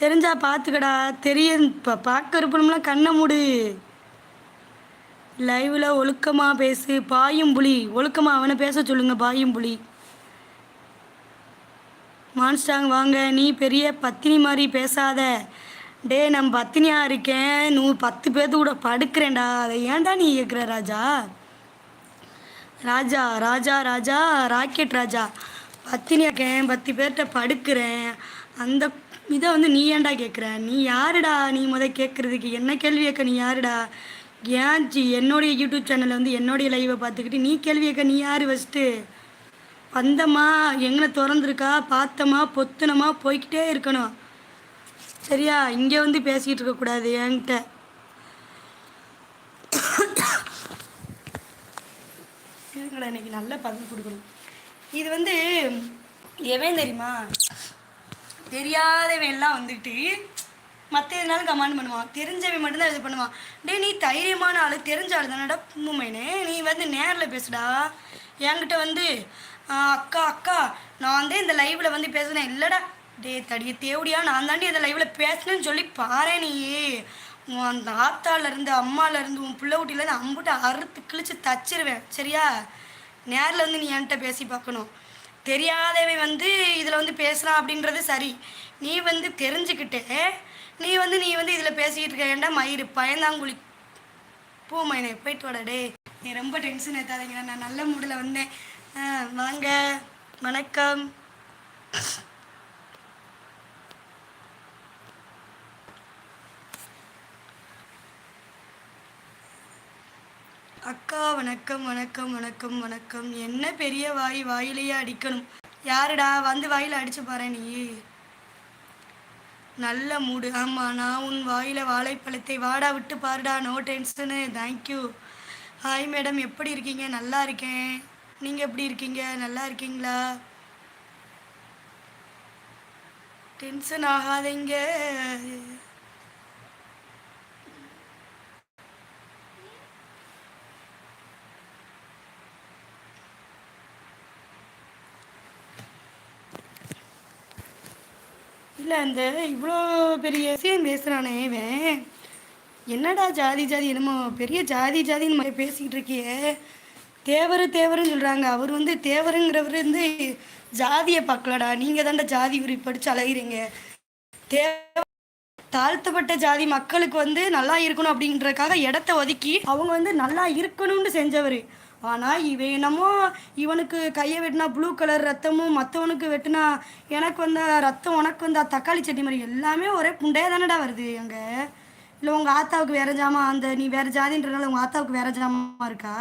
தெரிஞ்சா பார்த்துக்கடா தெரிய இப்போ பார்க்க இருப்பணும்லாம் கண்ணை மூடு. லைவில் ஒழுக்கமாக பேசு. பாயும் புலி. ஒழுக்கமாக அவனை பேச சொல்லுங்க பாயும் புலி. மான்ஸ்டாங் வாங்க. நீ பெரிய பத்தினி மாதிரி பேசாத. டே நான் பத்தினியாக இருக்கேன். நூ பத்து பேர்த்து கூட படுக்கிறேன்டா. அதை ஏன்டா நீ கேட்குற ராஜா? ராஜா ராஜா ராஜா. ராக்கெட் ராஜா. பத்தினி இருக்கேன். பத்து பேர்கிட்ட படுக்கிறேன். அந்த இதை வந்து நீ ஏன்டா கேட்குற நீ யாருடா? நீ முத கேட்குறதுக்கு என்ன கேள்வி கேட்க நீ யாருடா? ஏன் ஜி என்னுடைய யூடியூப் சேனலில் வந்து என்னுடைய லைவை பார்த்துக்கிட்டு நீ கேள்வி கேட்க நீ யார் ஃபஸ்ட்டு வந்தம்மா எங்கே திறந்துருக்கா? பார்த்தமா பொத்துனமா போய்கிட்டே இருக்கணும். சரியா? இங்கே வந்து பேசிக்கிட்டு இருக்கக்கூடாது என்கிட்ட. இதுங்களா இன்னைக்கு நல்ல பதில் கொடுக்கணும். இது வந்து எவன் தெரியுமா? தெரியாதவன் எல்லாம் வந்துட்டு மற்ற எதுனாலும் கமெண்ட் பண்ணுவான். தெரிஞ்சவன் மட்டும்தான் இது பண்ணுவான். டேய் நீ தைரியமான ஆள் தெரிஞ்ச ஆள் தானடா பூமைனே. நீ வந்து நேரில் பேசுடா. என்கிட்ட வந்து அக்கா அக்கா நான் வந்து இந்த லைவில் வந்து பேசுனேன். இல்லைடா. டே தடிய தேவடியா நான் தாண்டி இந்த லைவில் பேசினேன்னு சொல்லி பாரு நீயே உன் அந்த ஆத்தாலேருந்து அம்மாலேருந்து உன் பிள்ளை குட்டிலேருந்து அம்புட்டு அறுத்து கிழிச்சு தச்சிருவேன். சரியா? நேரில் வந்து நீ என்கிட்ட பேசி பார்க்கணும். தெரியாதவன் வந்து இதில் வந்து பேசலாம் அப்படின்றது சரி. நீ வந்து தெரிஞ்சுக்கிட்டு நீ வந்து நீ வந்து இதில் பேசிக்கிட்டு இருக்கேன்டா மயிறு பயந்தாங்குழி? பூ மைனே போயிட்டு வாடா டே நீ ரொம்ப டென்ஷன் ஏற்றாதீங்க நான் நல்ல மூடில் வந்தேன். வாங்க. வணக்கம். அக்கா வணக்கம் வணக்கம் வணக்கம் வணக்கம். என்ன பெரிய வாய் வாயிலேயே அடிக்கணும். யாருடா? வந்து வாயில் அடிச்சு பாரு நீ. நல்ல மூடு. ஆமாம் நான் உன் வாயில் வாழைப்பழத்தை வாடா விட்டு பாருடா. No tension thank you hi madam எப்படி இருக்கீங்க? நல்லா இருக்கேன். நீங்கள் எப்படி இருக்கீங்க? நல்லா இருக்கீங்களா? டென்ஷன் ஆகாதீங்க. இல்லை அந்த இவ்வளோ பெரிய விஷயம் பேசுகிறானே இவன். என்னடா ஜாதி ஜாதி என்னமோ பெரிய ஜாதி ஜாதின்னு மாதிரி பேசிக்கிட்டு இருக்கியே. தேவர் தேவருன்னு சொல்கிறாங்க அவர் வந்து தேவருங்கிறவர் வந்து ஜாதியை பார்க்கலடா. நீங்கள் தான்டா ஜாதி உரி படித்து அழகிறீங்க. தேவ தாழ்த்தப்பட்ட ஜாதி மக்களுக்கு வந்து நல்லா இருக்கணும் அப்படின்றதுக்காக இடத்த ஒதுக்கி அவங்க வந்து நல்லா இருக்கணும்னு செஞ்சவர். ஆனால் இவன் என்னமோ இவனுக்கு கையை வெட்டினா ப்ளூ கலர் ரத்தமும் மற்றவனுக்கு வெட்டினா எனக்கு வந்த ரத்தம் உனக்கு வந்தா தக்காளி சட்னி மாதிரி எல்லாமே ஒரே புண்டையாக தானடா வருது அங்கே. இல்லை உங்கள் ஆத்தாவுக்கு வேற ஜாமா அந்த நீ வேற ஜாதின்றனால உங்கள் ஆத்தாவுக்கு வேற ஜாமா இருக்கா?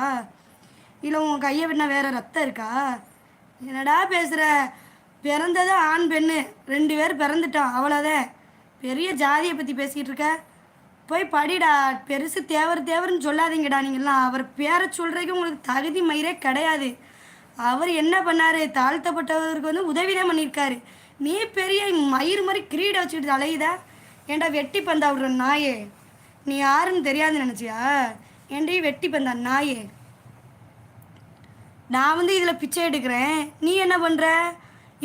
இல்லை உன் கையை வெட்டினா வேற ரத்தம் இருக்கா? என்னடா பேசுகிற பிறந்தது ஆண் பெண்ணு. ரெண்டு பேர் பிறந்துட்டான். அவ்வளோதான் பெரிய ஜாதியை பற்றி பேசிக்கிட்டு இருக்க. போய் படிடா. பெருசு தேவர் தேவர்னு சொல்லாதீங்கடா நீங்கள்லாம் அவர் பேரை சொல்கிறதுக்கு உங்களுக்கு தகுதி மயிரே கிடையாது. அவர் என்ன பண்ணார்? தாழ்த்தப்பட்டவருக்கு வந்து உதவி தான் பண்ணியிருக்காரு. நீ பெரிய மயிர் மாதிரி கிரீடை வச்சுக்கிட்டு அலையுதா. ஏன்டா வெட்டி பந்தா விடுற நாயே? நீ யாருன்னு தெரியாதுன்னு நினச்சியா? ஏன்டி வெட்டி பந்தா நாயே? நான் வந்து இதில் பிச்சை எடுக்கிறேன். நீ என்ன பண்ணுற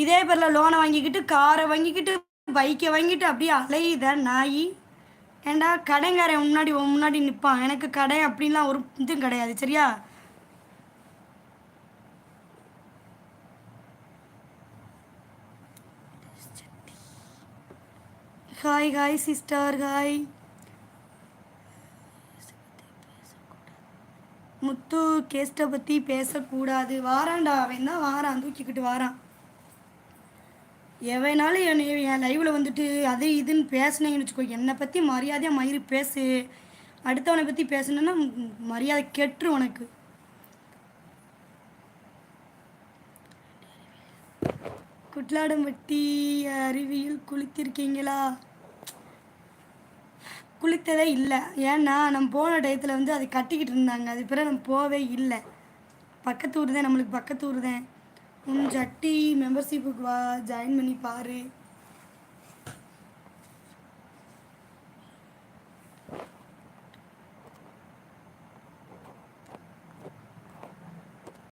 இதே பேரில் லோனை வாங்கிக்கிட்டு காரை வாங்கிக்கிட்டு பைக்கை வாங்கிட்டு அப்படியே அலையுத நாயி. ஏண்டா கடைங்காரன் முன்னாடி முன்னாடி நிற்பான் எனக்கு கடை அப்படின்லாம் ஒரு இதுவும் கிடையாது சரியா? Hi hi sister hi Muthu கேஸ்ட்டை பற்றி பேசக்கூடாது. வாரான்டா அவன் தான் வாரான் தூக்கிக்கிட்டு வாரான். எவனாலும் என் என் லைவில் வந்துட்டு அது இதுன்னு பேசுனீங்கன்னு வச்சுக்கோ என்னை பற்றி மரியாதையாக மயிறு பேசு. அடுத்தவனை பற்றி பேசணுன்னா மரியாதை கெட்டுரு உனக்கு. குட்லாடம்பட்டி அருவியில் குளித்திருக்கீங்களா? குளித்ததே இல்லை. ஏன்னா நம்ம போன டயத்தில் வந்து அதை கட்டிக்கிட்டு இருந்தாங்க. அது பிறகு நம்ம போவே இல்லை. பக்கத்து ஊர் தான் நம்மளுக்கு பக்கத்து ஊர் தான். உன் ஜட்டி மெம்பர்ஷிப்புக்கு வா ஜாயின் பண்ணி பாரு